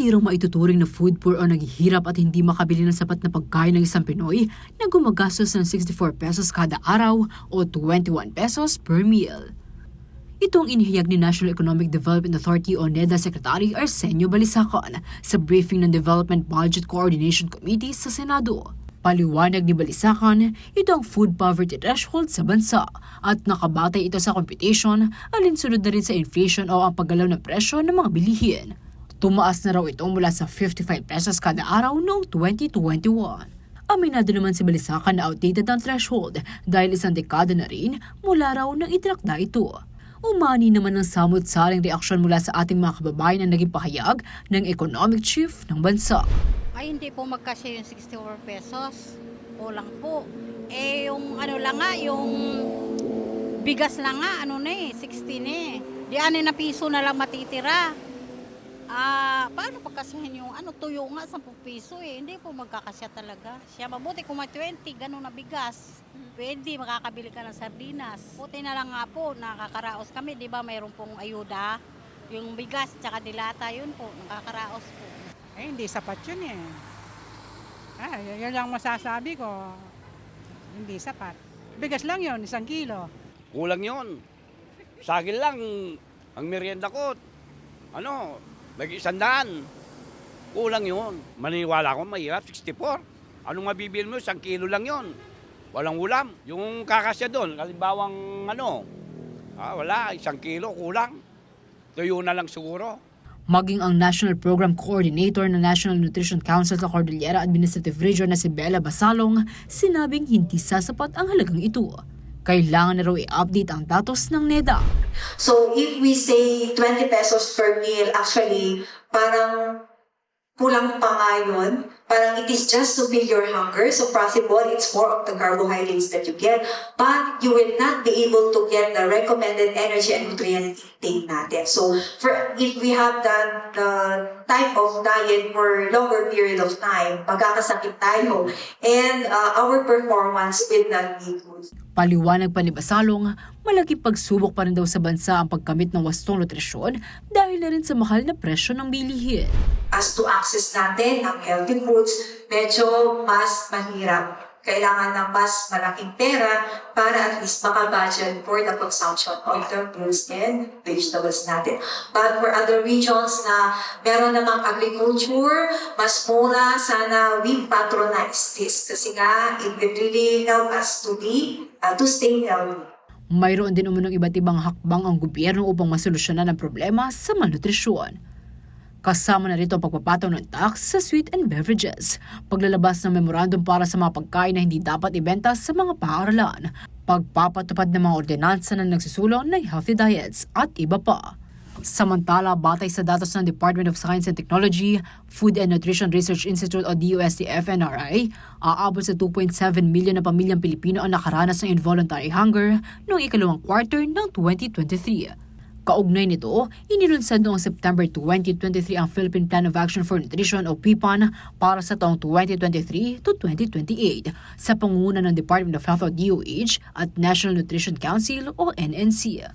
Hindi raw maituturing na food poor o naghihirap at hindi makabili ng sapat na pagkain ng isang Pinoy na gumagastos ng 64 pesos kada araw o 21 pesos per meal. Ito ang inihayag ni National Economic Development Authority o NEDA Secretary Arsenio Balisacan sa briefing ng Development Budget Coordination Committee sa Senado. Paliwanag ni Balisacan, ito ang food poverty threshold sa bansa at nakabatay ito sa computation alinsunod na rin sa inflation o ang paggalaw ng presyo ng mga bilihin. Tumaas na raw ito mula sa 55 pesos kada araw noong 2021. Aminado naman si Balisacan na outdated ang threshold dahil isang dekada na rin mula raw nang itrakda ito. Umani naman ng samot-saring reaksyon mula sa ating mga kababayan na naging pahayag ng economic chief ng bansa. Ay, hindi po magkasya yung 64 pesos. Kulang po. Eh, yung ano lang nga, yung bigas lang nga, ano na eh, 16 eh. Di anin na piso na lang matitira. Ah, paano pagkasahin yung ano, tuyo nga, 10 piso eh. Hindi po magkakasya talaga. Siya mabuti kung may 20, ganun na bigas. Pwede, makakabili ka ng sardinas. Buti na lang nga po, nakakaraos kami, di ba mayroon pong ayuda. Yung bigas, tsaka dilata, yun po, nakakaraos po. Eh, hindi sapat yun eh. Ah, y- yun lang masasabi ko. Hindi sapat. Bigas lang yun, isang kilo. Kulang yon. Sa akin lang, ang merienda ko, ano, nag isandaan. Kulang yon. Maniwala ko, mahirap, 64. Anong mabibili mo? Isang kilo lang yon. Walang ulam. Yung kakasya doon, kalimbawang ano, ah, wala, isang kilo, kulang. Tuyo na lang siguro. Maging ang National Program Coordinator ng National Nutrition Council sa Cordillera Administrative Region na si Bella Basalong, sinabing hindi sasapat ang halagang ito. Kailangan na raw i-update ang datos ng NEDA. So if we say 20 pesos per meal, actually, parang kulang pa nga yun. Parang it is just to fill your hunger. So possible, it's more of the carbohydrates that you get. But you will not be able to get the recommended energy and nutrient intake natin. So for if we have that the type of diet for longer period of time, magkakasakit tayo. And uh, our performance will not be good. Paliwanag pa ni Basalong, malaking pagsubok pa rin daw sa bansa ang pagkamit ng wastong nutrisyon dahil na rin sa mahal na presyo ng bilihin. as to access natin ng healthy foods, medyo mas mahirap. Kailangan ng mas malaking pera para at least makabudget for the consumption of the fruits and vegetables natin. But for other regions na meron namang agriculture, mas mura, sana we patronize this. Kasi nga, it will really help us to be, uh, to stay healthy. Mayroon din umunong iba't ibang hakbang ang gobyerno upang masolusyonan ang problema sa malnutrisyon. Kasama na rito ang ng tax sa sweet and beverages, paglalabas ng memorandum para sa mga pagkain na hindi dapat ibenta sa mga paaralan, pagpapatupad ng mga ordinansa na nagsusulong ng healthy diets at iba pa. Samantala, batay sa datos ng Department of Science and Technology, Food and Nutrition Research Institute o DOST-FNRI, aabot sa 2.7 milyon na pamilyang Pilipino ang nakaranas ng involuntary hunger noong ikalawang quarter ng 2023. Kaugnay nito, inilunsad noong September 2023 ang Philippine Plan of Action for Nutrition o PPAN para sa taong 2023 to 2028 sa pangunguna ng Department of Health o DOH at National Nutrition Council o NNC.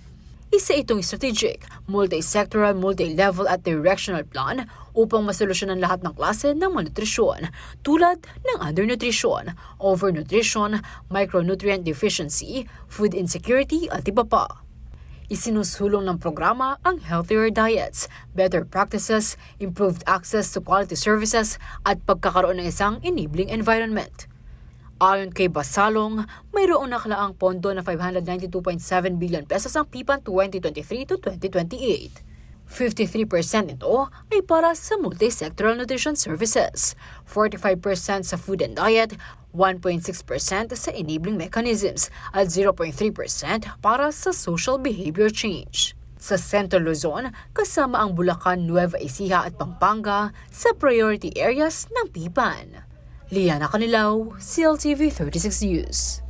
Isa itong strategic, multi-sectoral, multi-level at directional plan upang masolusyonan lahat ng klase ng malnutrisyon tulad ng undernutrition, overnutrition, micronutrient deficiency, food insecurity at iba pa. Isinusulong ng programa ang healthier diets, better practices, improved access to quality services at pagkakaroon ng isang enabling environment. Ayon kay Basalong, mayroong nakalaang pondo na 592.7 billion pesos ang PIPAN 2023 to 2028. 53% nito ay para sa multi-sectoral nutrition services, 45% sa food and diet, 1.6% sa enabling mechanisms, at 0.3% para sa social behavior change. Sa Central Luzon, kasama ang Bulacan, Nueva Ecija at Pampanga sa priority areas ng PIPAN. Liana Canilaw, CLTV 36 News.